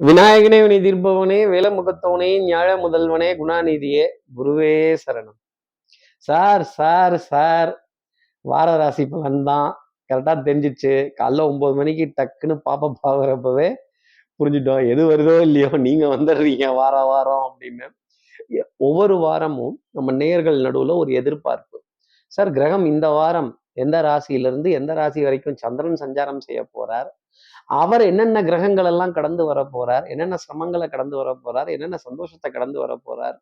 விநாயகனே வினை தீர்ப்பவனே வேலமுகத்தவனே ஞாழ முதல்வனே குணாநிதியே குருவே சரணம். Sir sir sir. வார ராசி பலன் தான் கரெக்டாக தெரிஞ்சிச்சு காலைல ஒன்பது மணிக்கு டக்குன்னு பாப்ப பாக்குறப்பவே புரிஞ்சுட்டோம். எது வருதோ இல்லையோ நீங்க வந்துடுறீங்க வார வாரம் அப்படின்னு. ஒவ்வொரு வாரமும் நம்ம நேயர்கள் நடுவில் ஒரு எதிர்பார்ப்பு. சார் கிரகம் இந்த வாரம் எந்த ராசியிலிருந்து எந்த ராசி வரைக்கும் சந்திரன் சஞ்சாரம் செய்ய போறார்? அவர் என்னென்ன கிரகங்கள் எல்லாம் கடந்து வர போறார் என்னென்ன சிரமங்களை கடந்து வர போறார் என்னென்ன சந்தோஷத்தை கடந்து வர போறார்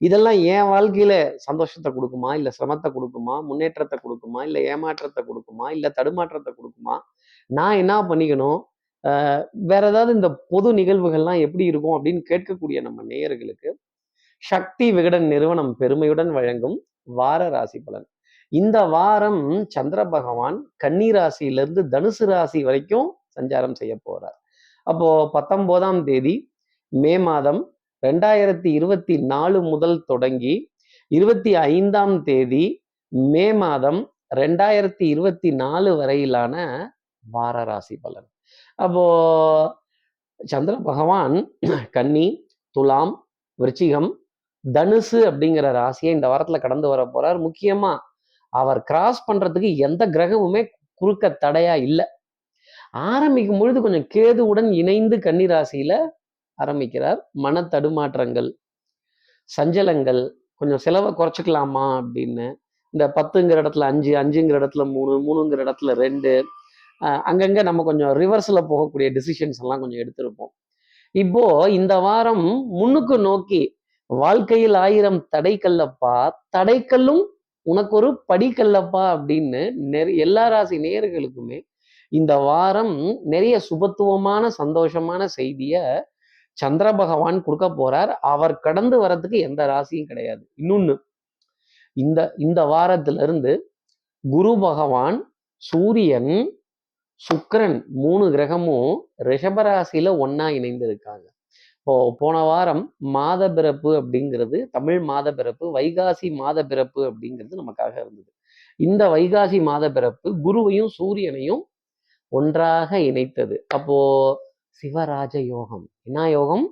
இதெல்லாம் என் வாழ்க்கையில சந்தோஷத்தை கொடுக்குமா? இல்ல சிரமத்தை கொடுக்குமா? முன்னேற்றத்தை கொடுக்குமா? இல்ல ஏமாற்றத்தை கொடுக்குமா? இல்ல தடுமாற்றத்தை கொடுக்குமா? நான் என்ன பண்ணிக்கணும்? ஆஹ் வேற ஏதாவது இந்த பொது நிகழ்வுகள்லாம் எப்படி இருக்கும் அப்படின்னு கேட்கக்கூடிய நம்ம நேயர்களுக்கு சக்தி விகடன் நிறுவனம் பெருமையுடன் வழங்கும் வார ராசி பலன். இந்த வாரம் சந்திர பகவான் கன்னி ராசியிலிருந்து தனுசு ராசி வரைக்கும் சஞ்சாரம் செய்ய போறார். அப்போ பத்தொன்பதாம் தேதி மே மாதம் ரெண்டாயிரத்தி இருபத்தி நாலு முதல் தொடங்கி இருபத்தி ஐந்தாம் தேதி மே மாதம் ரெண்டாயிரத்தி இருபத்தி நாலு வரையிலான வார ராசி பலன். அப்போ சந்திர பகவான் கன்னி துலாம் விருச்சிகம் தனுசு அப்படிங்கிற ராசியை இந்த வாரத்தில் கடந்து வர போறார். முக்கியமா அவர் கிராஸ் பண்றதுக்கு எந்த கிரகமுமே குறுக்க தடையா இல்லை. ஆரம்பிக்கும் பொழுது கொஞ்சம் கேதுவுடன் இணைந்து கன்னிராசியில ஆரம்பிக்கிறார். மன தடுமாற்றங்கள் சஞ்சலங்கள் கொஞ்சம் செலவை குறைச்சிக்கலாமா அப்படின்னு. இந்த பத்துங்கிற இடத்துல அஞ்சு அஞ்சுங்கிற இடத்துல மூணு மூணுங்கிற இடத்துல ரெண்டு அங்கங்கே அங்கங்க நம்ம கொஞ்சம் ரிவர்ஸ்ல போகக்கூடிய டிசிஷன்ஸ் எல்லாம் கொஞ்சம் எடுத்திருப்போம். இப்போ இந்த வாரம் முன்னுக்கு நோக்கி வாழ்க்கையில் ஆயிரம் தடைக்கல்லப்பா தடைக்கல்லும் உனக்கு ஒரு படிக்கல்லப்பா அப்படின்னு நெறி எல்லா ராசி நேயர்களுக்குமே இந்த வாரம் நிறைய சுபத்துவமான சந்தோஷமான செய்தியை சந்திர பகவான் கொடுக்க போறார். அவர் கடந்து வர்றதுக்கு எந்த ராசியும் கிடையாது. இன்னொன்னு இந்த இந்த வாரத்துல இருந்து குரு பகவான் சூரியன் சுக்கரன் மூணு கிரகமும் ரிஷபராசியில ஒன்னா இணைந்து இருக்காங்க இப்போ போன வாரம் மாத பிறப்பு அப்படிங்கிறது தமிழ் மாத பிறப்பு வைகாசி மாத பிறப்பு அப்படிங்கிறது நமக்காக இருந்தது. இந்த வைகாசி மாத பிறப்பு குருவையும் சூரியனையும் ஒன்றாக இணைத்தது. அப்போ சிவராஜ யோகம். என்ன யோகம்?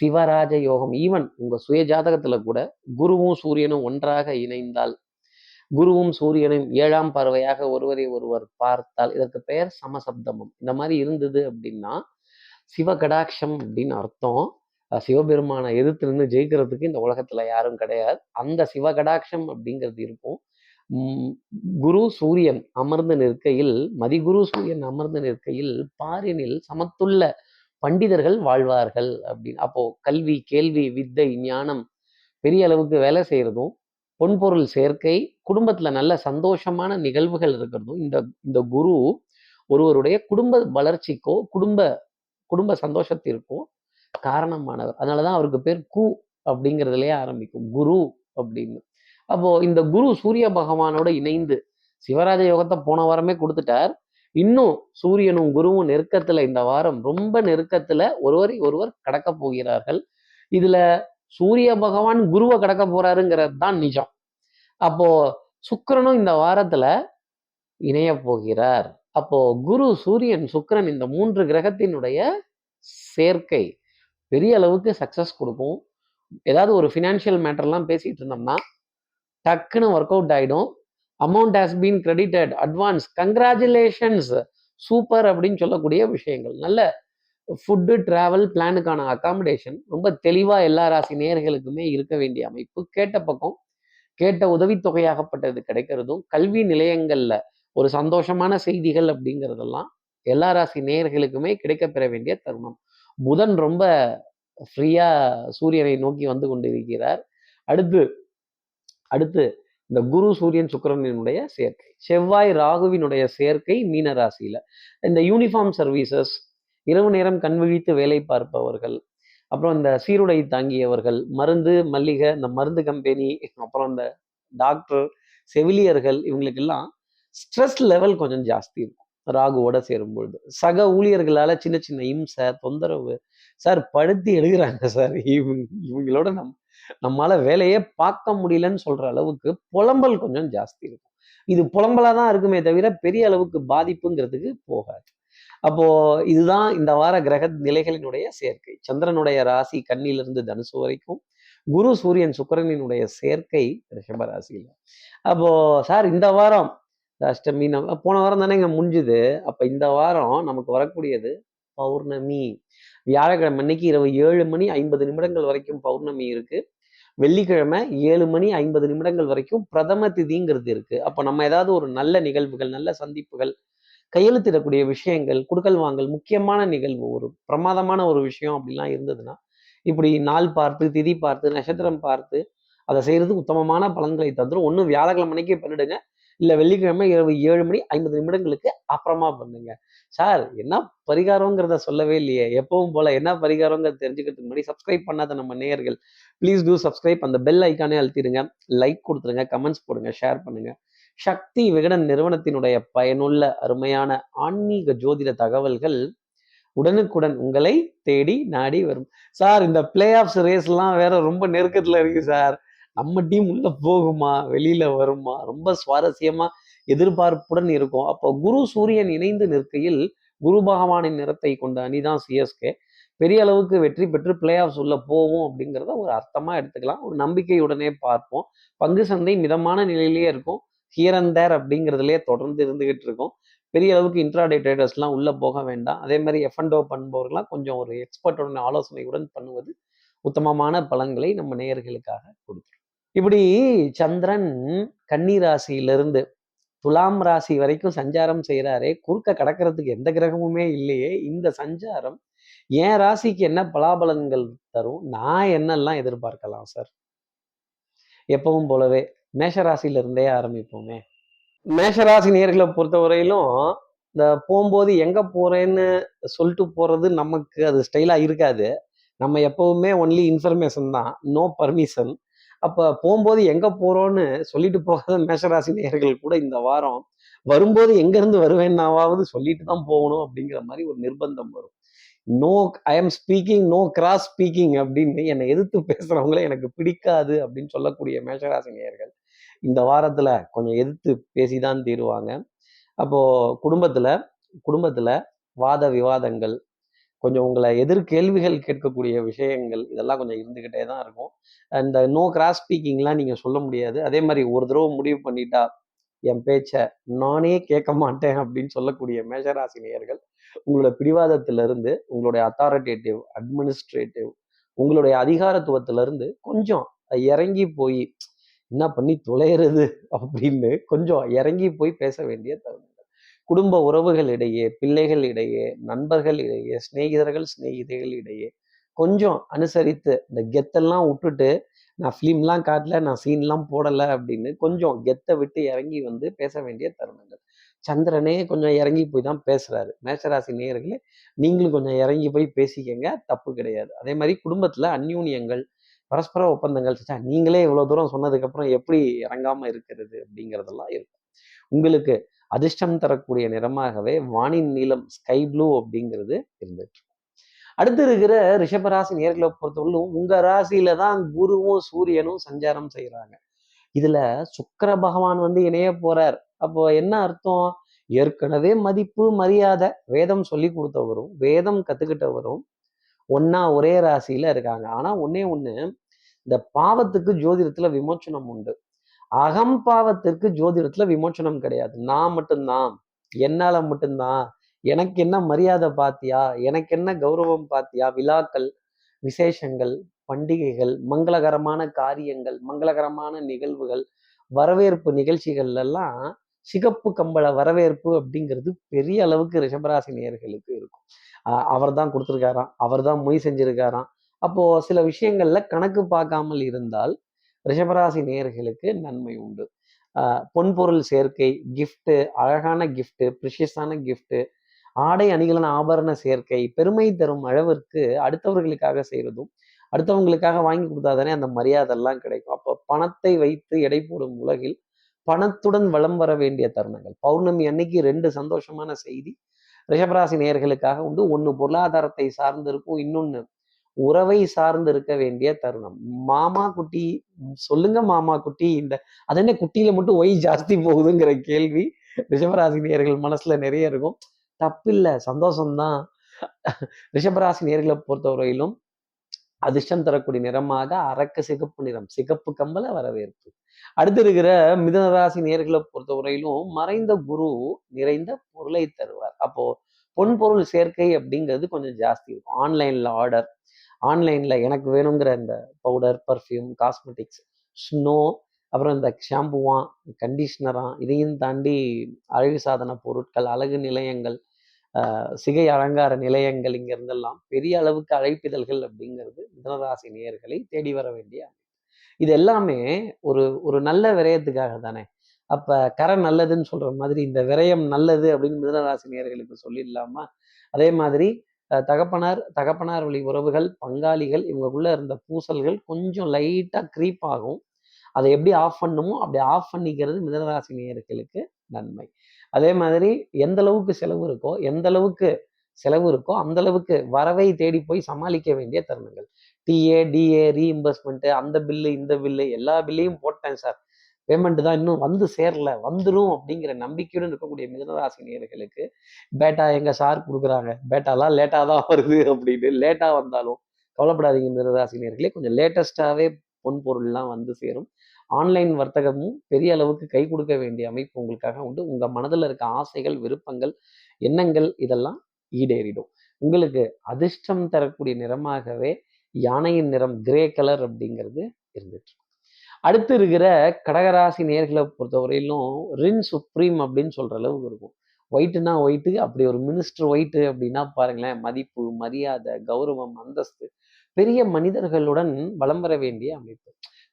சிவராஜ யோகம். ஈவன் உங்க சுய ஜாதகத்துல கூட குருவும் சூரியனும் ஒன்றாக இணைந்தால் குருவும் சூரியனும் ஏழாம் பறவையாக ஒருவரை ஒருவர் பார்த்தால் இதற்கு பெயர் சமசப்தமம். இந்த மாதிரி இருந்தது அப்படின்னா சிவகடாட்சம் அப்படின்னு அர்த்தம். சிவபெருமானை எதிர்த்து நின்று ஜெயிக்கிறதுக்கு இந்த உலகத்துல யாரும் கிடையாது. அந்த சிவகடாட்சம் அப்படிங்கிறது இருக்கும். குரு சூரியன் அமர்ந்து நிற்கையில் மதிகுரு சூரியன் அமர்ந்து நிற்கையில் பாரினில் சமத்துள்ள பண்டிதர்கள் வாழ்வார்கள் அப்படின்னு. அப்போ கல்வி கேள்வி வித்தை ஞானம் பெரிய அளவுக்கு வேலை செய்கிறதும் பொன்பொருள் சேர்க்கை குடும்பத்துல நல்ல சந்தோஷமான நிகழ்வுகள் இருக்கிறதும் இந்த இந்த குரு ஒருவருடைய குடும்ப வளர்ச்சிக்கோ குடும்ப குடும்ப சந்தோஷத்திற்கோ காரணமானவர். அதனாலதான் அவருக்கு பேர் கு அப்படிங்கிறதுலயே ஆரம்பிக்கும். குரு அப்படின்னு. அப்போ இந்த குரு சூரிய பகவானோட இணைந்து சிவராஜ யோகத்தை போன வாரமே கொடுத்துட்டார். இன்னும் சூரியனும் குருவும் நெருக்கத்துல இந்த வாரம் ரொம்ப நெருக்கத்துல ஒருவரை ஒருவர் கடக்க போகிறார்கள். இதுல சூரிய பகவான் குருவை கடக்க போறாருங்கிறது தான் நிஜம். அப்போ சுக்கரனும் இந்த வாரத்துல இணைய போகிறார். அப்போ குரு சூரியன் சுக்கரன் இந்த மூன்று கிரகத்தினுடைய சேர்க்கை பெரிய அளவுக்கு சக்சஸ் கொடுக்கும். ஏதாவது ஒரு ஃபினான்ஷியல் மேட்டர்லாம் பேசிட்டு இருந்தோம்னா டக்குன்னு ஒர்க் அவுட் ஆகிடும் amount has been credited advance congratulations super அப்படின்னு சொல்லக்கூடிய விஷயங்கள். நல்ல ஃபுட்டு டிராவல் பிளானுக்கான அகாமடேஷன் ரொம்ப தெளிவாக எல்லா ராசி நேயர்களுக்குமே இருக்க வேண்டிய அமைப்பு. கேட்ட பக்கம் கேட்ட உதவித்தொகையாகப்பட்டது கிடைக்கிறதும் கல்வி நிலையங்களில் ஒரு சந்தோஷமான செய்திகள் அப்படிங்கிறதெல்லாம் எல்லா ராசி நேயர்களுக்குமே கிடைக்கப்பெற வேண்டிய தருணம். புதன் ரொம்ப ஃப்ரீயாக சூரியனை நோக்கி வந்து கொண்டிருக்கிறார். அடுத்து அடுத்து இந்த குரு சூரியன் சுக்கரனினுடைய சேர்க்கை. செவ்வாய் ராகுவினுடைய சேர்க்கை மீன ராசியில இந்த யூனிஃபார்ம் சர்வீசஸ் இரவு நேரம் கண் விழித்து வேலை பார்ப்பவர்கள் அப்புறம் இந்த சீருடை தாங்கியவர்கள் மருந்து மல்லிகை இந்த மருந்து கம்பெனி அப்புறம் இந்த டாக்டர் செவிலியர்கள் இவங்களுக்கெல்லாம் ஸ்ட்ரெஸ் லெவல் கொஞ்சம் ஜாஸ்தி இருக்கும். ராகுவோட சேரும் பொழுது சக ஊழியர்களால் சின்ன சின்ன இம்சை தொந்தரவு சார் படுத்தி எழுகிறாங்க சார் இவங்க இவங்களோட நம் நம்மளால வேலையே பார்க்க முடியலன்னு சொல்ற அளவுக்கு புலம்பல் கொஞ்சம் ஜாஸ்தி இருக்கும். இது புலம்பலா தான் இருக்குமே தவிர பெரிய அளவுக்கு பாதிப்புங்கிறதுக்கு போகாது. அப்போ இதுதான் இந்த வார கிரக நிலைகளினுடைய சேர்க்கை. சந்திரனுடைய ராசி கண்ணிலிருந்து தனுசு வரைக்கும் குரு சூரியன் சுக்கரனினுடைய சேர்க்கை ரிஷப ராசியில. அப்போ சார் இந்த வாரம் அஷ்டமி போன வாரம் தானே இங்க முடிஞ்சுது. அப்ப இந்த வாரம் நமக்கு வரக்கூடியது பௌர்ணமி. வியாழக்கிழமை அன்னைக்கு இரவு ஏழு மணி ஐம்பது நிமிடங்கள் வரைக்கும் பௌர்ணமி இருக்கு. வெள்ளிக்கிழமை ஏழு மணி ஐம்பது நிமிடங்கள் வரைக்கும் பிரதம திதிங்கிறது இருக்கு. அப்போ நம்ம ஏதாவது ஒரு நல்ல நிகழ்வுகள் நல்ல சந்திப்புகள் கையெழுத்திடக்கூடிய விஷயங்கள் குடுக்கல் வாங்கல் முக்கியமான நிகழ்வு ஒரு பிரமாதமான ஒரு விஷயம் அப்படிலாம் இருந்ததுன்னா இப்படி நாள் பார்த்து திதி பார்த்து நட்சத்திரம் பார்த்து அதை செய்யறது உத்தமமான பலன்களை தந்துடும் ஒன்றும் வியாழக்கிழமை மணிக்கே பண்ணிடுங்க. இல்லை வெள்ளிக்கிழமை இரவு ஏழு மணி ஐம்பது நிமிடங்களுக்கு அப்புறமா பண்ணுங்க. சார் என்ன பரிகாரங்கிறத சொல்லவே இல்லையே. எப்பவும் போல என்ன பரிகாரங்கிறத தெரிஞ்சுக்கிறதுக்கு முன்னாடி சப்ஸ்கிரைப் பண்ணாத நம்ம நேயர்கள் ப்ளீஸ் டூ சப்ஸ்கிரைப் அந்த பெல் ஐக்கானே அழுத்திடுங்க. லைக் கொடுத்துருங்க கமெண்ட்ஸ் போடுங்க ஷேர் பண்ணுங்க. சக்தி விகடன் நிறுவனத்தினுடைய பயனுள்ள அருமையான ஆன்மீக ஜோதிட தகவல்கள் உடனுக்குடன் உங்களை தேடி நாடி வரும். சார் இந்த பிளே ஆஃப்ஸ் ரேஸ்லாம் வேற ரொம்ப நெருக்கத்துல இருக்கு சார் நம்ம டீம் உள்ள போகுமா? வெளியில வருமா? ரொம்ப சுவாரஸ்யமா எதிர்பார்ப்புடன் இருக்கும். அப்போ குரு சூரியன் இணைந்து நிற்கையில் குரு பகவானின் நிறத்தை கொண்ட அணிதான் சிஎஸ்கே பெரிய அளவுக்கு வெற்றி பெற்று பிளே ஆஃப்ஸ் உள்ள போவோம் அப்படிங்கிறத ஒரு அர்த்தமா எடுத்துக்கலாம். ஒரு நம்பிக்கையுடனே பார்ப்போம். பங்கு சந்தை மிதமான நிலையிலேயே இருக்கும். ஹியர் அண்ட் தேர் அப்படிங்கிறதுலேயே தொடர்ந்து இருந்துகிட்டு இருக்கும். பெரிய அளவுக்கு இன்ட்ராடே ட்ரேடர்ஸ்லாம் உள்ளே போக வேண்டாம். அதே மாதிரி எஃப்என்டோ பண்ணுபவர்கள்லாம் கொஞ்சம் ஒரு எக்ஸ்பர்ட்டுடன் ஆலோசனையுடன் பண்ணுவது உத்தமமான பலன்களை நம்ம நேயர்களுக்காக கொடுத்துரும் இப்படி சந்திரன் கன்னி ராசியிலிருந்து துலாம் ராசி வரைக்கும் சஞ்சாரம் செய்கிறாரே குறுக்க கடக்கிறதுக்கு எந்த கிரகமுமே இல்லையே. இந்த சஞ்சாரம் என் ராசிக்கு என்ன பலாபலன்கள் தரும்? நான் என்னெல்லாம் எதிர்பார்க்கலாம் சார் எப்பவும் போலவே மேஷராசியில இருந்தே ஆரம்பிப்போமே. மேஷராசி நேர்களை பொறுத்தவரையிலும் இந்த போகும்போது எங்க போறேன்னு சொல்லிட்டு போறது நமக்கு அது ஸ்டைலா இருக்காது. நம்ம எப்பவுமே ஒன்லி இன்ஃபர்மேஷன் தான். நோ பர்மிஷன் அப்ப போகும்போது எங்க போறோம்னு சொல்லிட்டு போகாத மேஷராசி நேயர்கள் கூட இந்த வாரம் வரும்போது எங்க இருந்து வருவேன்னாவது சொல்லிட்டு தான் போகணும் அப்படிங்கிற மாதிரி ஒரு நிர்பந்தம் வரும். No I am speaking no cross speaking அப்படின்னு என்னை எதிர்த்து பேசுறவங்களே எனக்கு பிடிக்காது அப்படின்னு சொல்லக்கூடிய மேஷராசினியர்கள் இந்த வாரத்துல கொஞ்சம் எதிர்த்து பேசிதான் தீருவாங்க. அப்போ குடும்பத்துல குடும்பத்துல வாத விவாதங்கள் கொஞ்சம் உங்களை எதிர் கேள்விகள் கேட்கக்கூடிய விஷயங்கள் இதெல்லாம் கொஞ்சம் இருந்துகிட்டே தான் இருக்கும். அந்த நோ கிராஸ் ஸ்பீக்கிங்லாம் நீங்கள் சொல்ல முடியாது. அதே மாதிரி ஒரு தடவை முடிவு பண்ணிட்டா என் பேச்சை நானே கேட்க மாட்டேன் அப்படின்னு சொல்லக்கூடிய மேஷராசி நேயர்கள் உங்களோட பிடிவாதத்திலிருந்து உங்களுடைய அத்தாரிட்டேட்டிவ் அட்மினிஸ்ட்ரேட்டிவ் உங்களுடைய அதிகாரத்துவத்திலிருந்து கொஞ்சம் இறங்கி போய் என்ன பண்ணி தொலைகிறது? அப்படின்னு கொஞ்சம் இறங்கி போய் பேச வேண்டிய தருணங்கள். குடும்ப உறவுகள் இடையே பிள்ளைகள் இடையே நண்பர்கள் இடையே சிநேகிதர்கள் சிநேகிதைகள் இடையே கொஞ்சம் அனுசரித்து இந்த கெத்தெல்லாம் விட்டுட்டு நான் ஃபிலிம்லாம் காட்டல நான் சீன்லாம் போடலை அப்படின்னு கொஞ்சம் கெத்தை விட்டு இறங்கி வந்து பேச வேண்டிய தருணங்கள். சந்திரனே கொஞ்சம் இறங்கி போய் தான் பேசுறாரு. மேஷராசி நேயர்களே நீங்களும் கொஞ்சம் இறங்கி போய் பேசிக்கங்க. தப்பு கிடையாது. அதே மாதிரி குடும்பத்துல அந்யூன்யங்கள் பரஸ்பர ஒப்பந்தங்கள் நீங்களே இவ்வளவு தூரம் சொன்னதுக்கு அப்புறம் எப்படி இறங்காம இருக்கிறது அப்படிங்கிறதெல்லாம் இருக்கும். உங்களுக்கு அதிர்ஷ்டம் தரக்கூடிய நிறமாகவே வானின் நீளம் ஸ்கை ப்ளூ அப்படிங்கிறது இருந்துட்டு அடுத்து இருக்கிற ரிஷபராசி நேர்களை பொறுத்தவரையிலும் உங்க ராசியில தான் குருவும் சூரியனும் சஞ்சாரம் செய்யறாங்க இதுல சுக்கர பகவான் வந்து இணைய போறார். அப்போ என்ன அர்த்தம்? ஏற்கனவே மதிப்பு மரியாதை வேதம் சொல்லி கொடுத்தவரும் வேதம் கத்துக்கிட்டவரும் ஒன்னா ஒரே ராசியில இருக்காங்க. ஆனா ஒன்னே ஒண்ணு இந்த பாவத்துக்கு ஜோதிடத்துல விமோச்சனம் உண்டு. அகம் பாவத்திற்கு ஜோதிடத்துல விமோச்சனம் கிடையாது. நான் மட்டும்தான். என்னால மட்டும்தான். எனக்கு என்ன மரியாதை பாத்தியா? எனக்கு என்ன கௌரவம் பாத்தியா? விழாக்கள் விசேஷங்கள் பண்டிகைகள் மங்களகரமான காரியங்கள் மங்களகரமான நிகழ்வுகள் வரவேற்பு நிகழ்ச்சிகள் எல்லாம் சிகப்பு கம்பள வரவேற்பு அப்படிங்கிறது பெரிய அளவுக்கு ரிஷபராசி நேயர்களுக்கு இருக்கும். அவர் தான் கொடுத்துருக்காராம் அவர் தான் மொய் செஞ்சிருக்காராம். அப்போ சில விஷயங்கள்ல கணக்கு பார்க்காமல் இருந்தால் ரிஷபராசி நேயர்களுக்கு நன்மை உண்டு. ஆஹ் பொன்பொருள் சேர்க்கை கிஃப்ட்டு அழகான கிஃப்ட்டு ப்ரிஷியஸான கிஃப்ட்டு ஆடை அணிகலன் ஆபரண சேர்க்கை பெருமை தரும் அளவிற்கு அடுத்தவர்களுக்காக செய்யறதும் அடுத்தவங்களுக்காக வாங்கி கொடுத்தாதானே அந்த மரியாதை எல்லாம் கிடைக்கும். அப்போ பணத்தை வைத்து எடை போடும் உலகில் பணத்துடன் வளம் வர வேண்டிய தருணங்கள். பௌர்ணமி அன்னைக்கு ரெண்டு சந்தோஷமான செய்தி. ரிஷபராசி நேயர்களுக்காக உண்டு. ஒன்று பொருளாதாரத்தை சார்ந்து இருக்கும் இன்னொன்னு உறவை சார்ந்து இருக்க வேண்டிய தருணம். மாமா குட்டி சொல்லுங்க மாமா குட்டி இந்த அது என்ன குட்டியில மட்டும் ஒய் ஜாஸ்தி போகுதுங்கிற கேள்வி ரிஷபராசி நேயர்கள் மனசுல நிறைய இருக்கும். தப்பில்லை சந்தோஷம்தான். ரிஷபராசி நேர்களை பொறுத்தவரையிலும் அதிர்ஷ்டம் தரக்கூடிய நிறமாக அரக்க சிகப்பு நிறம் சிகப்பு கம்பல வரவேற்பு. அடுத்து இருக்கிற மிதனராசி நேர்களை பொறுத்தவரையிலும் மறைந்த குரு நிறைந்த பொருளை தருவார். அப்போ பொன் பொருள் சேர்க்கை அப்படிங்கிறது கொஞ்சம் ஜாஸ்தி இருக்கும். ஆன்லைன்ல ஆர்டர் ஆன்லைன்ல எனக்கு வேணுங்கிற இந்த பவுடர் பர்ஃப்யூம் காஸ்மெட்டிக்ஸ் ஸ்னோ அப்புறம் இந்த ஷாம்புவான் கண்டிஷ்னரா இதையும் தாண்டி அழகு சாதன பொருட்கள் அழகு நிலையங்கள் சிகை அலங்கார நிலையங்கள் இங்கிருந்தெல்லாம் பெரிய அளவுக்கு அழைப்பிதழ்கள் அப்படிங்கிறது மிதனராசி நேயர்களை தேடி வர வேண்டிய இது எல்லாமே ஒரு ஒரு நல்ல விரயத்துக்காக தானே. அப்ப கரை நல்லதுன்னு சொல்ற மாதிரி இந்த விரயம் நல்லது அப்படின்னு மிதனராசி நேயர்களுக்கு சொல்லிடலாமா? அதே மாதிரி தகப்பனார் தகப்பனார் வழி உறவுகள் பங்காளிகள் இவங்களுக்குள்ள இருந்த பூசல்கள் கொஞ்சம் லைட்டா க்ரீப் ஆகும். அதை எப்படி ஆஃப் பண்ணுமோ அப்படி ஆஃப் பண்ணிக்கிறது மிதனராசி நேயர்களுக்கு நன்மை. அதே மாதிரி எந்த அளவுக்கு செலவு இருக்கோ எந்த அளவுக்கு செலவு இருக்கோ அந்த அளவுக்கு வரவை தேடி போய் சமாளிக்க வேண்டிய தருணங்கள். டிஏ டிஏ ரீஇம்பர்ஸ்மெண்ட்டு அந்த பில்லு இந்த பில்லு எல்லா பில்லையும் போட்டேன் சார் பேமெண்ட் தான் இன்னும் வந்து சேரல வந்துடும் அப்படிங்கிற நம்பிக்கையுடன் இருக்கக்கூடிய மிதனராசினியர்களுக்கு பேட்டா எங்க சார் கொடுக்குறாங்க? பேட்டாலாம் லேட்டாக தான் வருது அப்படின்னு லேட்டாக வந்தாலும் கவலைப்படாதீங்க மிதனராசி கொஞ்சம் லேட்டஸ்டாகவே பொன் பொருள்லாம் வந்து சேரும். ஆன்லைன் வர்த்தகமும் பெரிய அளவுக்கு கை கொடுக்க வேண்டிய அமைப்பு உங்களுக்காக உண்டு. உங்க மனதில் இருக்க ஆசைகள் விருப்பங்கள் எண்ணங்கள் இதெல்லாம் ஈடேறிடும். உங்களுக்கு அதிர்ஷ்டம் தரக்கூடிய நிறமாகவே யானையின் நிறம் கிரே கலர் அப்படிங்கிறது இருந்துட்டு அடுத்து இருக்கிற கடகராசி நேர்களை பொறுத்தவரையிலும் ரின் சுப்ரீம் அப்படின்னு சொல்ற அளவுக்கு இருக்கும். ஒயிட்டுனா ஒயிட்டு அப்படி ஒரு மினிஸ்டர் ஒயிட்டு அப்படின்னா பாருங்களேன் மதிப்பு மரியாதை கௌரவம் அந்தஸ்து பெரிய மனிதர்களுடன் வளம் வர வேண்டிய அமைப்பு.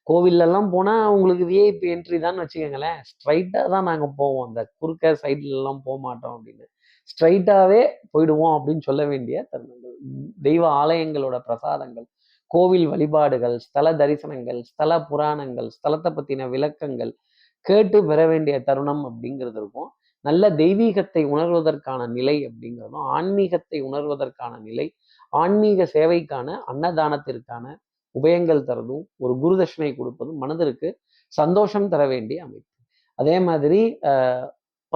கோவில்ல போனால் உங்களுக்கு விஐபி என்ட்ரி தான் வச்சுக்கோங்களேன். ஸ்ட்ரைட்டாக தான் நாங்கள் போவோம். அந்த குறுக்க சைட்லலாம் போக மாட்டோம் அப்படின்னு. ஸ்ட்ரைட்டாகவே போயிடுவோம் அப்படின்னு சொல்ல வேண்டிய தருணங்கள். தெய்வ ஆலயங்களோட பிரசாதங்கள் கோவில் வழிபாடுகள் ஸ்தல தரிசனங்கள் ஸ்தல புராணங்கள் ஸ்தலத்தை பற்றின விளக்கங்கள் கேட்டு பெற வேண்டிய தருணம் அப்படிங்கிறது இருக்கும். நல்ல தெய்வீகத்தை உணர்வதற்கான நிலை அப்படிங்கிறதும் ஆன்மீகத்தை உணர்வதற்கான நிலை ஆன்மீக சேவைக்கான அன்னதானத்திற்கான உபயங்கள் தரதும் ஒரு குருதட்சணை கொடுப்பதும் மனதிற்கு சந்தோஷம் தர வேண்டிய அமைப்பு. அதே மாதிரி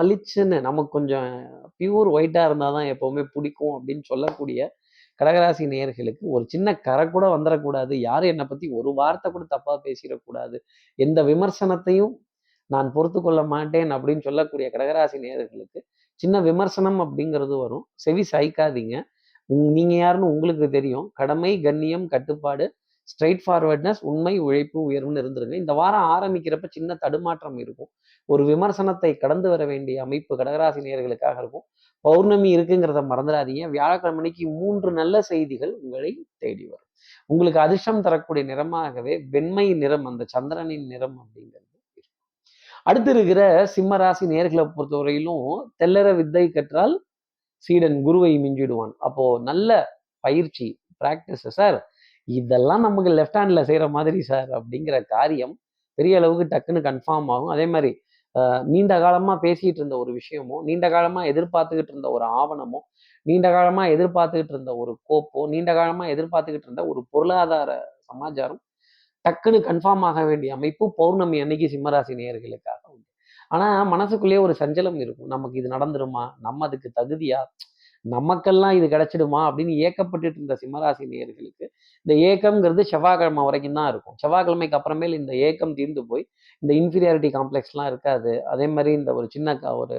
பளிச்சுன்னு நமக்கு கொஞ்சம் பியூர் ஒயிட்டாக இருந்தால் தான் எப்போவுமே பிடிக்கும் அப்படின்னு சொல்லக்கூடிய கடகராசி நேயர்களுக்கு ஒரு சின்ன கரை கூட வந்துடக்கூடாது யாரும் என்னை பற்றி ஒரு வார்த்தை கூட தப்பாக பேசிடக்கூடாது. எந்த விமர்சனத்தையும் நான் பொறுத்து கொள்ள மாட்டேன் அப்படின்னு சொல்லக்கூடிய கடகராசி நேயர்களுக்கு சின்ன விமர்சனம் அப்படிங்கிறது வரும். செவி சாய்க்காதீங்க. உங்- நீங்கள் யாருன்னு உங்களுக்கு தெரியும். கடமை கண்ணியம் கட்டுப்பாடு ஸ்ட்ரைட் ஃபார்வர்ட்னஸ் உண்மை உழைப்பு உயர்வுன்னு இருந்திருங்க இந்த வாரம் ஆரம்பிக்கிறப்ப சின்ன தடுமாற்றம் இருக்கும். ஒரு விமர்சனத்தை கடந்து வர வேண்டிய அமைப்பு கடகராசி நேர்களுக்காக இருக்கும். பௌர்ணமி இருக்குங்கிறத மறந்துடாதீங்க. வியாழக்கிழமைக்கு மூன்று நல்ல செய்திகள் உங்களை தேடி வரும். உங்களுக்கு அதிர்ஷ்டம் தரக்கூடிய நிறமாகவே வெண்மை நிறம் அந்த சந்திரனின் நிறம் அப்படிங்கிறது அடுத்து இருக்கிற சிம்மராசி நேர்களை பொறுத்தவரையிலும் தெல்லற வித்தை கற்றால் சீடன் குருவை மிஞ்சிடுவான். அப்போ நல்ல பயிற்சி பிராக்டிஸ் சார் இதெல்லாம் நமக்கு லெஃப்ட் ஹேண்டில் செய்கிற மாதிரி சார் அப்படிங்கிற காரியம் பெரிய அளவுக்கு டக்குன்னு கன்ஃபார்ம் ஆகும். அதே மாதிரி நீண்ட காலமா பேசிகிட்டு இருந்த ஒரு விஷயமோ நீண்ட காலமாக எதிர்பார்த்துக்கிட்டு இருந்த ஒரு ஆவணமோ நீண்ட காலமா எதிர்பார்த்துக்கிட்டு இருந்த ஒரு கோப்போ நீண்ட காலமா எதிர்பார்த்துக்கிட்டு இருந்த ஒரு பொருளாதார சமாச்சாரம் டக்குன்னு கன்ஃபார்ம் ஆக வேண்டிய அமைப்பு பௌர்ணமி அன்னைக்கு சிம்மராசி நேயர்களுக்காக உண்டு. ஆனால் மனசுக்குள்ளேயே ஒரு சஞ்சலம் இருக்கும். நமக்கு இது நடந்துருமா? நம்ம அதுக்கு தகுதியா? நமக்கெல்லாம் இது கிடைச்சிடுமா அப்படின்னு ஏக்கப்பட்டுட்டு இருந்த சிம்மராசி நேர்களுக்கு இந்த ஏக்கம்ங்கிறது செவ்வாய்க்கிழமை வரைக்கும் தான் இருக்கும். செவ்வாய்க்கிழமைக்கு அப்புறமேல் இந்த ஏக்கம் தீர்ந்து போய் இந்த இன்ஃபீரியாரிட்டி காம்ப்ளெக்ஸ்லாம் இருக்காது. அதே மாதிரி இந்த ஒரு சின்ன ஒரு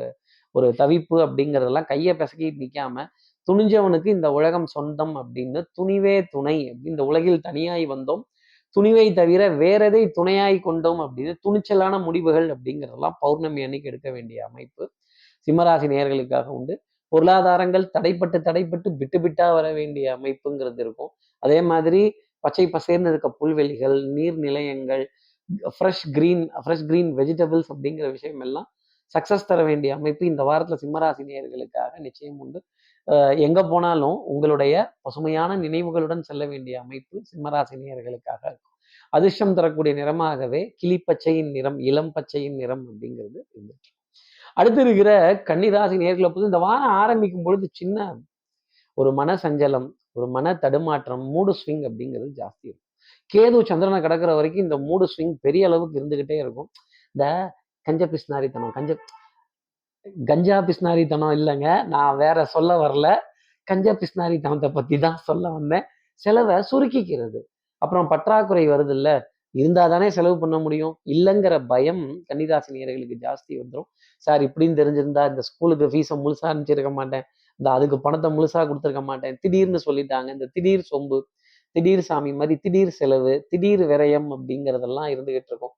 ஒரு தவிப்பு அப்படிங்கிறதெல்லாம் கையை பிசக்கி நிற்காம துணிஞ்சவனுக்கு இந்த உலகம் சொந்தம் அப்படின்னு துணிவே துணை அப்படின்னு இந்த உலகில் தனியாய் வந்தோம். துணிவை தவிர வேற எதை துணையாய் கொண்டோம் அப்படின்னு துணிச்சலான முடிவுகள் அப்படிங்கிறதெல்லாம் பௌர்ணமி அன்னைக்கு எடுக்க வேண்டிய அமைப்பு. சிம்மராசி நேர்களுக்காக உண்டு. பொருளாதாரங்கள் தடைப்பட்டு தடைப்பட்டு விட்டு விட்டா வர வேண்டிய அமைப்புங்கிறது இருக்கும். அதே மாதிரி பச்சை பசேர்னு இருக்க புல்வெளிகள் நீர் நிலையங்கள் fresh green fresh green vegetables அப்படிங்கிற விஷயம் எல்லாம் சக்ஸஸ் தர வேண்டிய அமைப்பு இந்த வாரத்தில் சிம்மராசினியர்களுக்காக நிச்சயம் உண்டு. எங்க போனாலும் உங்களுடைய பசுமையான நினைவுகளுடன் செல்ல வேண்டிய அமைப்பு சிம்மராசினியர்களுக்காக இருக்கும். அதிர்ஷ்டம் தரக்கூடிய நிறமாகவே கிளிப்பச்சையின் நிறம் இளம் பச்சையின் நிறம் அப்படிங்கிறது இருந்துச்சு அடுத்து இருக்கிற கன்னிராசி நேர்களை பொறுத்து இந்த வாரம் ஆரம்பிக்கும் பொழுது சின்ன ஒரு மன சஞ்சலம் ஒரு மன தடுமாற்றம் மூடு ஸ்விங் அப்படிங்கிறது ஜாஸ்தி இருக்கும். கேது சந்திரனை கடக்கிற வரைக்கும் இந்த மூடு ஸ்விங் பெரிய அளவுக்கு இருந்துகிட்டே இருக்கும். இந்த கஞ்ச பிஸ்னாரித்தனம் கஞ்ச கஞ்சா பிஸ்னாரித்தனம் இல்லைங்க. நான் வேற சொல்ல வரல. கஞ்சா பிஸ்னாரித்தனத்தை பத்தி தான் சொல்ல வந்தேன். செலவை சுருக்கிக்கிறது. அப்புறம் பற்றாக்குறை வருது இல்லை இருந்தால் தானே செலவு பண்ண முடியும்? இல்லைங்கிற பயம் கன்னிராசி நேர்களுக்கு ஜாஸ்தி வந்துடும் சார் இப்படின்னு தெரிஞ்சிருந்தா இந்த ஸ்கூலுக்கு ஃபீஸை முழுசா அனுப்பிச்சிருக்க மாட்டேன். இந்த அதுக்கு பணத்தை முழுசாக கொடுத்துருக்க மாட்டேன். திடீர்னு சொல்லிட்டாங்க. இந்த திடீர் சொம்பு திடீர் சாமி மாதிரி திடீர் செலவு திடீர் விரயம் அப்படிங்கிறதெல்லாம் இருந்துகிட்டு இருக்கும்.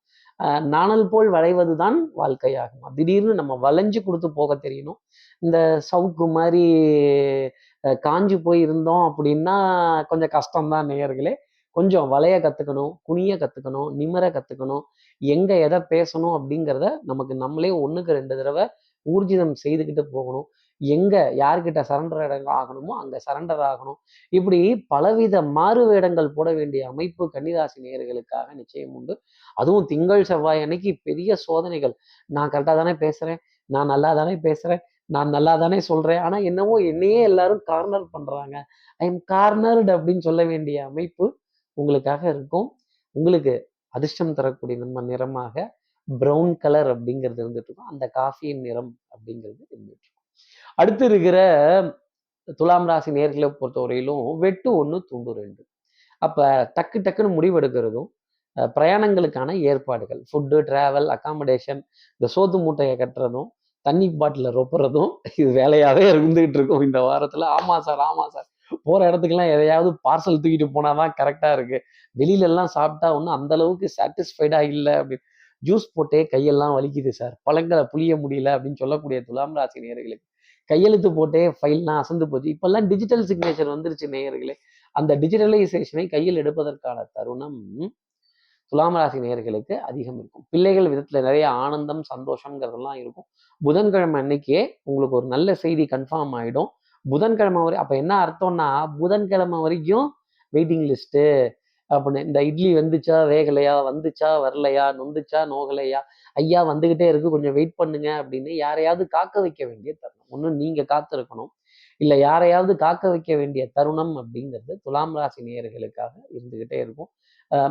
நாணல் போல் வளைவது தான் வாழ்க்கையாகுமா? திடீர்னு நம்ம வளைஞ்சு கொடுத்து போக தெரியணும். இந்த சவுக்கு மாதிரி காஞ்சி காஞ்சு போய் இருந்தோம் அப்படின்னா கொஞ்சம் கஷ்டம்தான் நேயர்களே. கொஞ்சம் வளைய கற்றுக்கணும் குனிய கற்றுக்கணும் நிமிர கற்றுக்கணும் எங்கே எதை பேசணும் அப்படிங்கிறத நமக்கு நம்மளே ஒன்றுக்கு ரெண்டு தடவை ஊர்ஜிதம் செய்துக்கிட்டு போகணும். எங்கே யார்கிட்ட சரண்டர் ஆகணுமோ அங்கே சரண்டர் ஆகணும். இப்படி பலவித மாறு வேடங்கள் போட வேண்டிய அமைப்பு கன்னிராசி நேர்களுக்காக நிச்சயம் உண்டு. அதுவும் திங்கள் செவ்வாய் அன்னைக்கு பெரிய சோதனைகள். நான் கரெக்டாக தானே பேசுகிறேன் நான் நல்லா தானே பேசுகிறேன் நான் நல்லா தானே சொல்றேன்? ஆனா என்னவோ என்னையே எல்லாரும் கார்னர் பண்றாங்க. ஐ எம் கார்னர்டு அப்படின்னு சொல்ல வேண்டிய அமைப்பு உங்களுக்காக இருக்கும். உங்களுக்கு அதிர்ஷ்டம் தரக்கூடிய நம்ம நிறமாக ப்ரௌன் கலர் அப்படிங்கிறது இருந்துட்டு இருக்கும். அந்த காஃபியின் நிறம் அப்படிங்கிறது இருந்துட்டு இருக்கும். அடுத்து இருக்கிற துலாம் ராசி நேர்களை பொறுத்தவரையிலும் வெட்டு ஒன்று துண்டு ரெண்டு. அப்போ டக்கு டக்குன்னு முடிவெடுக்கிறதும் பிரயாணங்களுக்கான ஏற்பாடுகள். ஃபுட்டு டிராவல் அகாமடேஷன் இந்த சோத்து மூட்டையை கட்டுறதும் தண்ணி பாட்டில் ரொப்புறதும் இது வேலையாகவே இருந்துகிட்டு இருக்கும் இந்த வாரத்தில். ஆமாம் சார் ஆமாம் சார். போகிற இடத்துக்குலாம் எதையாவது பார்சல் தூக்கிட்டு போனால் தான் கரெக்டாக இருக்கு. வெளியில எல்லாம் சாப்பிட்டா ஒன்றும் அந்த அளவுக்கு சாட்டிஸ்ஃபைடாக இல்லை அப்படின்னு. ஜூஸ் போட்டே கையெல்லாம் வலிக்குது சார் பழங்களை புளிய முடியல அப்படின்னு சொல்லக்கூடிய துலாம் ராசி நேயர்களுக்கு. கையெழுத்து போட்டே ஃபைல்லாம் அசந்து போச்சு. இப்போல்லாம் டிஜிட்டல் சிக்னேச்சர் வந்துருச்சு நேயர்களே. அந்த டிஜிட்டலைசேஷனை கையில் எடுப்பதற்கான தருணம் துலாம் ராசி நேயர்களுக்கு அதிகம் இருக்கும். பிள்ளைகள் விதத்தில் நிறைய ஆனந்தம் சந்தோஷங்கிறதெல்லாம் இருக்கும். புதன்கிழமை அன்னைக்கே உங்களுக்கு ஒரு நல்ல செய்தி கன்ஃபார்ம் ஆகிடும் புதன்கிழமை வரை அப்போ என்ன அர்த்தம்னா புதன்கிழமை வரைக்கும் வெயிட்டிங் லிஸ்ட்டு அப்படின்னு. இந்த இட்லி வந்துச்சா வேகலையா வந்துச்சா வரலையா நொந்துச்சா நோகலையா ஐயா வந்துகிட்டே இருக்கு கொஞ்சம் வெயிட் பண்ணுங்க அப்படின்னு யாரையாவது காக்க வைக்க வேண்டிய தருணம். ஒண்ணு நீங்க காத்திருக்கணும். இல்ல யாரையாவது காக்க வைக்க வேண்டிய தருணம் அப்படிங்கிறது துலாம் ராசி நேயர்களுக்காக இருந்துகிட்டே இருக்கும்.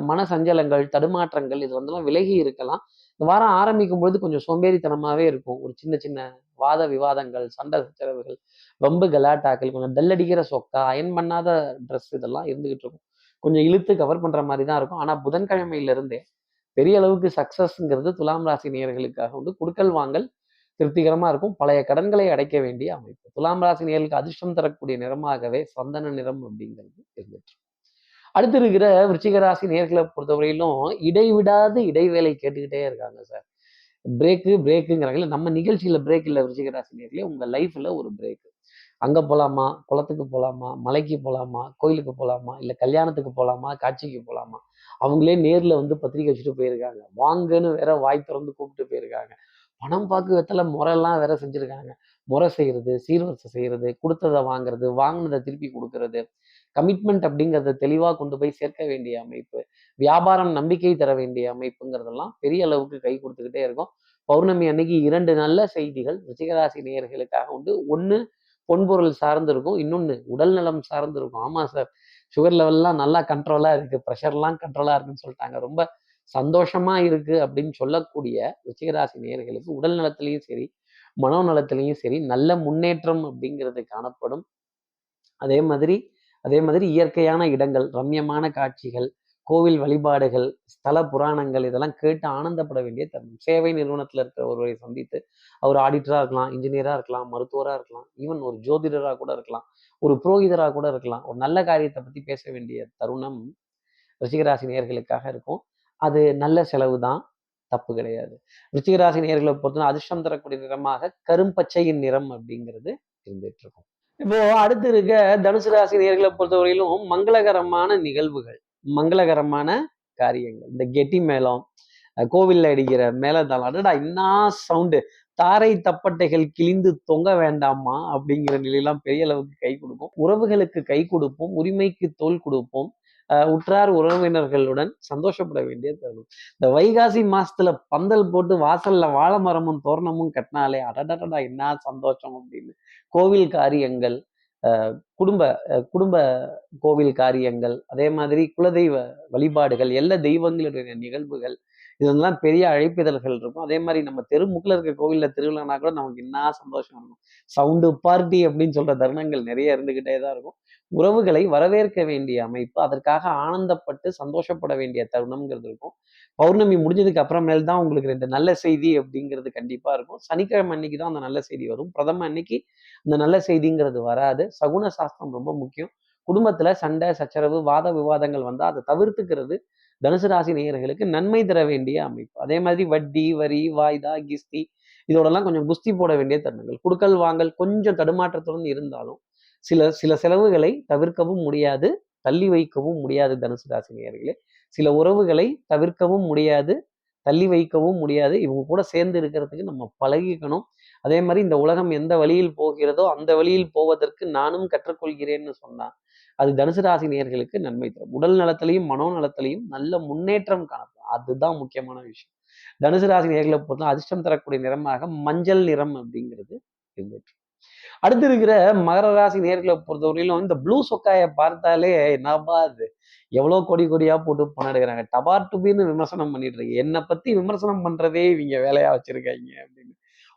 மன சஞ்சலங்கள் தடுமாற்றங்கள் இது வந்தெல்லாம் விலகி இருக்கலாம். இந்த வாரம் ஆரம்பிக்கும் பொழுது கொஞ்சம் சோம்பேறித்தனமாவே இருக்கும். ஒரு சின்ன சின்ன வாத விவாதங்கள் சண்டை சச்சரவுகள் ரொம்ப கலாட்டாக்கள் கொஞ்சம் டல் அடிக்கிற சொக்கா அயன் பண்ணாத ட்ரெஸ் இதெல்லாம் இருந்துகிட்டு இருக்கும். கொஞ்சம் இழுத்து கவர் பண்ற மாதிரி தான் இருக்கும். ஆனா புதன்கிழமையிலிருந்தே பெரிய அளவுக்கு சக்சஸ்ங்கிறது துலாம் ராசி நேயர்களுக்காக வந்து குடுக்கல் வாங்கல் திருப்திகரமா இருக்கும். பழைய கடன்களை அடைக்க வேண்டிய அமைப்பு. துலாம் ராசி நேர்களுக்கு அதிர்ஷ்டம் தரக்கூடிய நிறமாகவே சந்தன நிறம் அப்படிங்கிறது இருந்துட்டு அடுத்து இருக்கிற விருச்சிக ராசி நேர்களை பொறுத்தவரையிலும் இடைவிடாது இடைவேளை கேட்டுக்கிட்டே இருக்காங்க சார் பிரேக்கு பிரேக்குங்கிறாங்கல்ல நம்ம நிகழ்ச்சியில பிரேக் இல்லை விருச்சிக ராசி நேர்களே உங்க லைஃப்ல ஒரு பிரேக் அங்கே போகலாமா குளத்துக்கு போகலாமா மலைக்கு போகலாமா கோயிலுக்கு போகலாமா இல்லை கல்யாணத்துக்கு போகலாமா காட்சிக்கு போகலாமா அவங்களே நேரில் வந்து பத்திரிக்கை வச்சுட்டு போயிருக்காங்க. வாங்கன்னு வேற வாய் திறந்து கூப்பிட்டு போயிருக்காங்க. பணம் பார்க்க வெத்தல முறையெல்லாம் வேற செஞ்சுருக்காங்க. முறை செய்யறது சீர்வரிசை செய்யறது கொடுத்ததை வாங்குறது வாங்கினதை திருப்பி கொடுக்கறது. கமிட்மெண்ட் அப்படிங்கிறத தெளிவாக கொண்டு போய் சேர்க்க வேண்டிய அமைப்பு. வியாபாரம் நம்பிக்கை தர வேண்டிய அமைப்புங்கிறதெல்லாம் பெரிய அளவுக்கு கை கொடுத்துக்கிட்டே இருக்கும். பௌர்ணமி அன்னைக்கு இரண்டு நல்ல செய்திகள் ரிச்சிகராசி நேயர்களுக்காக உண்டு. ஒன்று பொன்பொருள் சார்ந்து இருக்கும் இன்னொன்று உடல் நலம் சார்ந்து இருக்கும் சார். சுகர் லெவல்லாம் நல்லா கண்ட்ரோலாக இருக்குது ப்ரெஷர்லாம் கண்ட்ரோலாக இருக்குன்னு சொல்லிட்டாங்க. ரொம்ப சந்தோஷமா இருக்கு அப்படின்னு சொல்லக்கூடிய ருச்சிகராசி நேயர்களுக்கு உடல் நலத்திலையும் சரி மனோநலத்திலையும் சரி நல்ல முன்னேற்றம் அப்படிங்கிறது காணப்படும். அதே மாதிரி அதே மாதிரி இயற்கையான இடங்கள் ரம்யமான காட்சிகள் கோவில் வழிபாடுகள் ஸ்தல புராணங்கள் இதெல்லாம் கேட்டு ஆனந்தப்பட வேண்டிய தருணம். சேவை நிறுவனத்தில் இருக்கிற ஒருவரை சந்தித்து அவர் ஆடிட்டராக இருக்கலாம் இன்ஜினியராக இருக்கலாம் மருத்துவராக இருக்கலாம் ஈவன் ஒரு ஜோதிடராக கூட இருக்கலாம் ஒரு புரோகிதராக கூட இருக்கலாம். ஒரு நல்ல காரியத்தை பற்றி பேச வேண்டிய தருணம் ரிஷிகராசி நேர்களுக்காக இருக்கும். அது நல்ல செலவு தான் தப்பு கிடையாது. ரிச்சிகராசி நேர்களை பொறுத்தவரை அதிர்ஷ்டம் தரக்கூடிய நிறமாக கரும்பச்சையின் நிறம் அப்படிங்கிறது இருந்துட்டு இருக்கும். இப்போ அடுத்து இருக்க தனுசு ராசி நேர்களை பொறுத்தவரையிலும் மங்களகரமான நிகழ்வுகள். மங்களகரமான காரியங்கள். இந்த கெட்டி மேளம் கோவிலில் கோவில்ல அடிக்கிற மேலதாளம் அடடா என்ன சவுண்டு? தாரை தப்பட்டைகள் கிழிந்து தொங்க வேண்டாமா? அப்படிங்கிற நிலையெல்லாம் பெரிய அளவுக்கு கை கொடுப்போம் உறவுகளுக்கு கை கொடுப்போம் உரிமைக்கு தோல் கொடுப்போம். உற்றார் உறவினர்களுடன் சந்தோஷப்பட வேண்டிய தருணம். இந்த வைகாசி மாசத்துல பந்தல் போட்டு வாசல்ல வாழை மரமும் தோரணமும் கட்டினாலே அடடடடா என்ன சந்தோஷம் அப்படின்னு. கோவில் காரியங்கள் குடும்ப குடும்ப கோவில் காரியங்கள் அதே மாதிரி குலதெய்வ வழிபாடுகள் எல்லா தெய்வங்களுடைய நிகழ்வுகள் இதெல்லாம் பெரிய அழைப்பிதழ்கள் இருக்கும். அதே மாதிரி நம்ம தெருமுக்கில் இருக்க கோவில்ல திருவிழானா கூட நமக்கு என்ன சந்தோஷம் இருக்கும். சவுண்டு பார்ட்டி அப்படின்னு சொல்ற தருணங்கள் நிறைய இருந்துகிட்டே தான் இருக்கும். உறவுகளை வரவேற்க வேண்டிய அமைப்பு அதற்காக ஆனந்தப்பட்டு சந்தோஷப்பட வேண்டிய தருணம்ங்கிறது இருக்கும். பௌர்ணமி முடிஞ்சதுக்கு அப்புறமேல் தான் உங்களுக்கு ரெண்டு நல்ல செய்தி அப்படிங்கிறது கண்டிப்பா இருக்கும். சனிக்கிழமை அன்னைக்கு தான் அந்த நல்ல செய்தி வரும். பிரதம அன்னைக்கு அந்த நல்ல செய்திங்கிறது வராது. சகுன சாஸ்திரம் ரொம்ப முக்கியம். குடும்பத்துல சண்டை சச்சரவு வாத விவாதங்கள் வந்தா அதை தவிர்த்துக்கிறது தனுசு ராசி நேயர்களுக்கு நன்மை தர வேண்டிய அமைப்பு. அதே மாதிரி வட்டி வரி வாய்தா கிஸ்தி இதோடலாம் கொஞ்சம் குஸ்தி போட வேண்டிய தருணங்கள். குடுக்கல் வாங்கல் கொஞ்சம் தடுமாற்றத்துடன் இருந்தாலும் சில சில செலவுகளை தவிர்க்கவும் முடியாது. தள்ளி வைக்கவும் முடியாது தனுசு ராசி நேயர்களே. சில உறவுகளை தவிர்க்கவும் முடியாது. தள்ளி வைக்கவும் முடியாது. இவங்க கூட சேர்ந்து இருக்கிறதுக்கு நம்ம பழகிக்கணும். அதே மாதிரி இந்த உலகம் எந்த வழியில் போகிறதோ அந்த வழியில் போவதற்கு நானும் கற்றுக்கொள்கிறேன்னு சொன்னான் அது தனுசு ராசி நேயர்களுக்கு நன்மை தரும். உடல் நலத்திலையும் மனோ நலத்திலையும் நல்ல முன்னேற்றம் காணப்படும். அதுதான் முக்கியமான விஷயம். தனுசு ராசி நேர்களை பொறுத்தா அதிர்ஷ்டம் தரக்கூடிய நிறமாக மஞ்சள் நிறம் அப்படிங்கிறது இருந்துட்டு. அடுத்து இருக்கிற மகர ராசி நேர்களை பொறுத்தவரையிலும் இந்த ப்ளூ சொக்காயை பார்த்தாலே என்னப்பா அது எவ்வளோ கொடி கொடியா போட்டு பணம் எடுக்கிறாங்க. டபார் டுபின்னு விமர்சனம் பண்ணிட்டு இருக்கு என்னை பத்தி விமர்சனம் பண்றதே இவங்க வேலையா வச்சிருக்காங்க அப்படின்னு.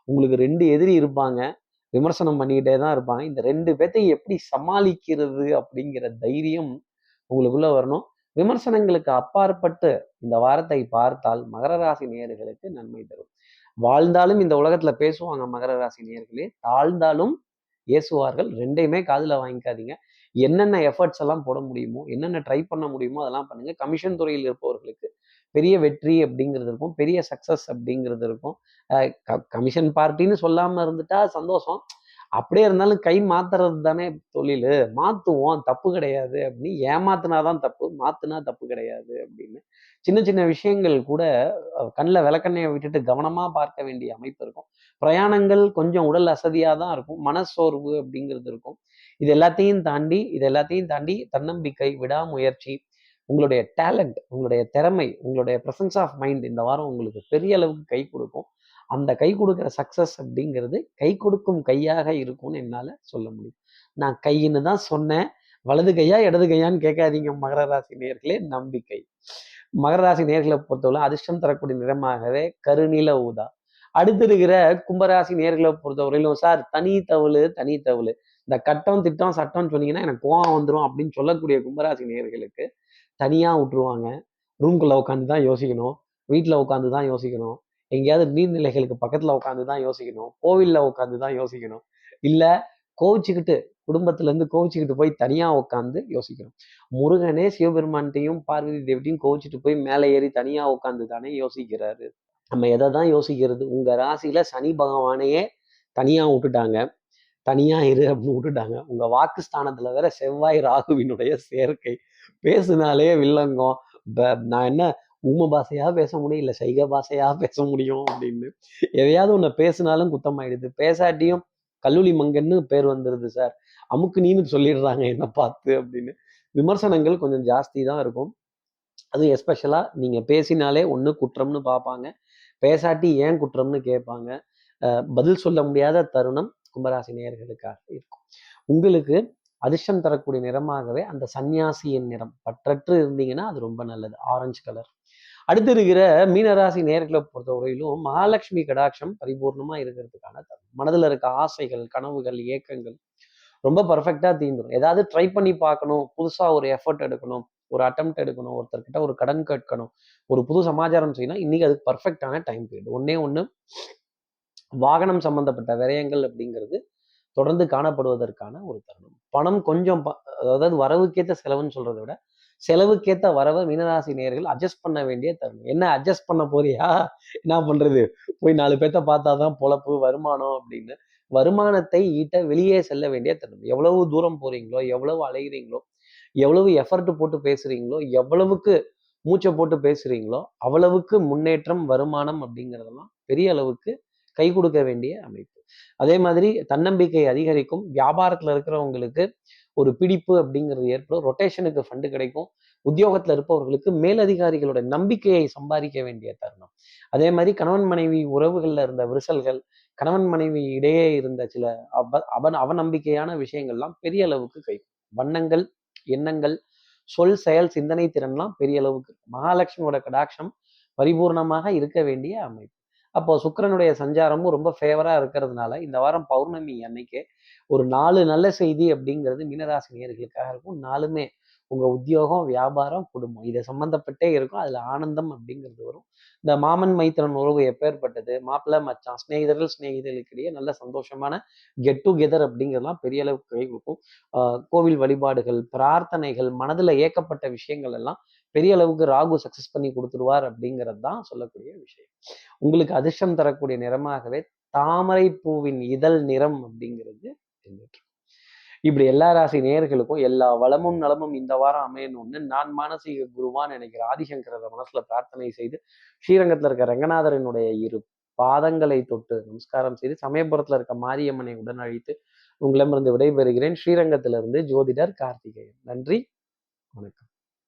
உங்களுக்கு ரெண்டு எதிரி இருப்பாங்க. விமர்சனம் பண்ணிக்கிட்டே தான் இருப்பாங்க. இந்த ரெண்டு பேர்த்தையும் எப்படி சமாளிக்கிறது அப்படிங்கிற தைரியம் உங்களுக்குள்ள வரணும். விமர்சனங்களுக்கு அப்பாற்பட்டு இந்த வாரத்தை பார்த்தால் மகர ராசி நேயர்களுக்கு நன்மை தரும். வாழ்ந்தாலும் இந்த உலகத்துல பேசுவாங்க மகர ராசி நேயர்களே. தாழ்ந்தாலும் ஏசுவார்கள் ரெண்டையுமே காதுல வாங்கிக்காதீங்க. என்னென்ன எஃபர்ட்ஸ் எல்லாம் போட முடியுமோ என்னென்ன ட்ரை பண்ண முடியுமோ அதெல்லாம் பண்ணுங்க. கமிஷன் துறையில் இருப்பவர்களுக்கு பெரிய வெற்றி அப்படிங்கிறது இருக்கும். பெரிய சக்சஸ் அப்படிங்கிறது இருக்கும். கமிஷன் பார்ட்டின்னு சொல்லாம இருந்துட்டா சந்தோஷம். அப்படியே இருந்தாலும் கை மாத்துறது தானே தொழில். மாத்துவோம் தப்பு கிடையாது அப்படின்னு ஏமாத்துனாதான் தப்பு மாத்துனா தப்பு கிடையாது அப்படின்னு. சின்ன சின்ன விஷயங்கள் கூட கண்ணில் விளக்கண்ணையை விட்டுட்டு கவனமா பார்க்க வேண்டிய அமைப்பு இருக்கும். பிரயாணங்கள் கொஞ்சம் உடல் அசதியாக தான் இருக்கும். மனசோர்வு அப்படிங்கிறது இருக்கும். இது எல்லாத்தையும் தாண்டி இது எல்லாத்தையும் தாண்டி தன்னம்பிக்கை விடாமுயற்சி உங்களுடைய டேலண்ட் உங்களுடைய திறமை உங்களுடைய ப்ரெசன்ஸ் ஆஃப் மைண்ட் இந்த வாரம் உங்களுக்கு பெரிய அளவுக்கு கை கொடுக்கும். அந்த கை கொடுக்குற சக்ஸஸ் அப்படிங்கிறது கை கொடுக்கும் கையாக இருக்கும்னு என்னால் சொல்ல முடியும். நான் கையின்னு தான் சொன்னேன். வலது கையா இடது கையான்னு கேட்காதீங்க மகர ராசி நேர்களே நம்பிக்கை. மகர ராசி நேர்களை பொறுத்தவரை அதிர்ஷ்டம் தரக்கூடிய நிறமாகவே கருநில ஊதா. அடுத்து இருக்கிற கும்பராசி நேர்களை பொறுத்தவரையிலும் சார் தனி தவளு தனி தவளு. இந்த கட்டம் திட்டம் சட்டம்னு சொன்னீங்கன்னா எனக்கு கோவம் வந்துடும் அப்படின்னு சொல்லக்கூடிய கும்பராசி நேர்களுக்கு தனியாக விட்டுருவாங்க. ரூம்குள்ளே உட்காந்து தான் யோசிக்கணும். வீட்டில் உட்காந்து தான் யோசிக்கணும். எங்கேயாவது நீர்நிலைகளுக்கு பக்கத்தில் உட்காந்து தான் யோசிக்கணும். கோவிலில் உட்காந்து தான் யோசிக்கணும். இல்லை கோவிச்சுக்கிட்டு குடும்பத்திலேருந்து கோவிச்சுக்கிட்டு போய் தனியாக உட்காந்து யோசிக்கணும். முருகனே சிவபெருமான்கிட்டையும் பார்வதி தேவிட்டையும் கோவிச்சுட்டு போய் மேலே ஏறி தனியாக உட்காந்து தானே யோசிக்கிறாரு. நம்ம எதை தான் யோசிக்கிறது? உங்கள் ராசியில் சனி பகவானையே தனியாக விட்டுட்டாங்க. தனியாக இரு அப்படின்னு விட்டுட்டாங்க. உங்கள் வாக்கு ஸ்தானத்தில் வேற செவ்வாய் ராகுவினுடைய சேர்க்கை. பேசுனாலே வில்லங்கம். நான் என்ன ஊம பாஷையாக பேச முடியும்? இல்லை சைக பாஷையாக பேச முடியும் அப்படின்னு. எதையாவது ஒன்று பேசினாலும் குத்தமாயிடுது. பேசாட்டியும் கல்லூரி மங்கன்னு பேர் வந்துடுது சார். அமுக்கு நீன்னு சொல்லிடுறாங்க என்ன பார்த்து அப்படின்னு. விமர்சனங்கள் கொஞ்சம் ஜாஸ்தி தான் இருக்கும். அதுவும் எஸ்பெஷலாக நீங்கள் பேசினாலே ஒன்று குற்றம்னு பார்ப்பாங்க. பேசாட்டி ஏன் குற்றம்னு கேட்பாங்க. பதில் சொல்ல முடியாத தருணம் கும்பராசி நேயர்களுக்காக இருக்கும். உங்களுக்கு அதிர்ஷ்டம் தரக்கூடிய நிறமாகவே அந்த சன்னியாசியின் நிறம். பற்றற்று இருந்தீங்கன்னா அது ரொம்ப நல்லது. ஆரஞ்சு கலர் அடுத்து இருக்கிற மீனராசி நேர்களை பொறுத்தவரையிலும் மகாலட்சுமி கடாட்சம் பரிபூர்ணமா இருக்கிறதுக்கான மனதில் இருக்க ஆசைகள் கனவுகள் ஏக்கங்கள் ரொம்ப பர்ஃபெக்டாக தீந்துடும் ஏதாவது ட்ரை பண்ணி பார்க்கணும். புதுசாக ஒரு எஃபர்ட் எடுக்கணும். ஒரு அட்டம் எடுக்கணும். ஒருத்தர்கிட்ட ஒரு கடன் கேட்கணும். ஒரு புது சமாச்சாரம் செய்யணும். இன்னைக்கு அதுக்கு பர்ஃபெக்டான டைம் பீரியட் ஒன்னே ஒன்று வாகனம் சம்மந்தப்பட்ட விரயங்கள் அப்படிங்கிறது தொடர்ந்து காணப்படுவதற்கான ஒரு தருணம். பணம் கொஞ்சம் அதாவது வரவுக்கேற்ற செலவுன்னு சொல்றதை விட செலவுக்கேற்ற வரவை மீனராசி நேர்கள் அட்ஜஸ்ட் பண்ண வேண்டிய தருணம். என்ன அட்ஜஸ்ட் பண்ண போறியா? என்ன பண்றது? போய் நாலு பேர்த்த பார்த்தாதான் பொழப்பு வருமானம் அப்படின்னு வருமானத்தை ஈட்ட வெளியே செல்ல வேண்டிய தருணம். எவ்வளவு தூரம் போறீங்களோ எவ்வளவு அலைகிறீங்களோ எவ்வளவு எஃபர்ட் போட்டு பேசுறீங்களோ எவ்வளவுக்கு மூச்சை போட்டு பேசுறீங்களோ அவ்வளவுக்கு முன்னேற்றம் வருமானம் அப்படிங்கிறதெல்லாம் பெரிய அளவுக்கு கை கொடுக்க வேண்டிய அமைப்பு. அதே மாதிரி தன்னம்பிக்கை அதிகரிக்கும். வியாபாரத்துல இருக்கிறவங்களுக்கு ஒரு பிடிப்பு அப்படிங்கிறது ஏற்படும். ரொட்டேஷனுக்கு ஃபண்டு கிடைக்கும். உத்தியோகத்துல இருப்பவர்களுக்கு மேலதிகாரிகளோட நம்பிக்கையை சம்பாதிக்க வேண்டிய தருணம். அதே மாதிரி கணவன் மனைவி உறவுகள்ல இருந்த விரிசல்கள் கணவன் மனைவி இடையே இருந்த சில அப அவன் அவநம்பிக்கையான விஷயங்கள்லாம் பெரிய அளவுக்கு கை வண்ணங்கள் எண்ணங்கள் சொல் செயல் சிந்தனை திறன்லாம் பெரிய அளவுக்கு மகாலட்சுமியோட கடாட்சம் பரிபூர்ணமாக இருக்க வேண்டிய அமைப்பு. அப்போ சுக்கிரனுடைய சஞ்சாரமும் ரொம்ப ஃபேவரா இருக்கிறதுனால இந்த வாரம் பௌர்ணமி அன்னைக்கு ஒரு நாலு நல்ல செய்தி அப்படிங்கிறது மீனராசி நேர்களுக்காக இருக்கும். நாலுமே உங்க உத்தியோகம் வியாபாரம் குடும்பம். இதை சம்பந்தப்பட்டே இருக்கும். அதுல ஆனந்தம் அப்படிங்கிறது வரும். இந்த மாமன் மைத்திரன் உறவு எப்பேற்பட்டது? மாப்பிள்ளை மச்சான் ஸ்நேகிதர்கள் ஸ்நேகிதர்களுக்கிடையே நல்ல சந்தோஷமான கெட் டுகெதர் அப்படிங்கிறதுலாம் பெரிய அளவுக்கு கை கொடுக்கும் ஆஹ் கோவில் வழிபாடுகள் பிரார்த்தனைகள் மனதுல ஏக்கப்பட்ட விஷயங்கள் எல்லாம் பெரிய அளவுக்கு ராகு சக்சஸ் பண்ணி கொடுத்துருவார் அப்படிங்கிறது தான் சொல்லக்கூடிய விஷயம். உங்களுக்கு அதிர்ஷ்டம் தரக்கூடிய நிறமாகவே தாமரை பூவின் இதழ் நிறம் அப்படிங்கிறது இருந்துட்டு இப்படி எல்லா ராசி நேயர்களுக்கும் எல்லா வளமும் நலமும் இந்த வாரம் அமையணும்னு நான் மானசீக குருவான் நினைக்கிற ஆதிசங்கரத மனசுல பிரார்த்தனை செய்து ஸ்ரீரங்கத்துல இருக்க ரங்கநாதரனுடைய இரு பாதங்களை தொட்டு நமஸ்காரம் செய்து சமயபுரத்துல இருக்க மாரியம்மனை உடன் அழைத்து உங்களிடமிருந்து விடைபெறுகிறேன். ஸ்ரீரங்கத்திலிருந்து ஜோதிடர் கார்த்திகேயன். நன்றி. வணக்கம்.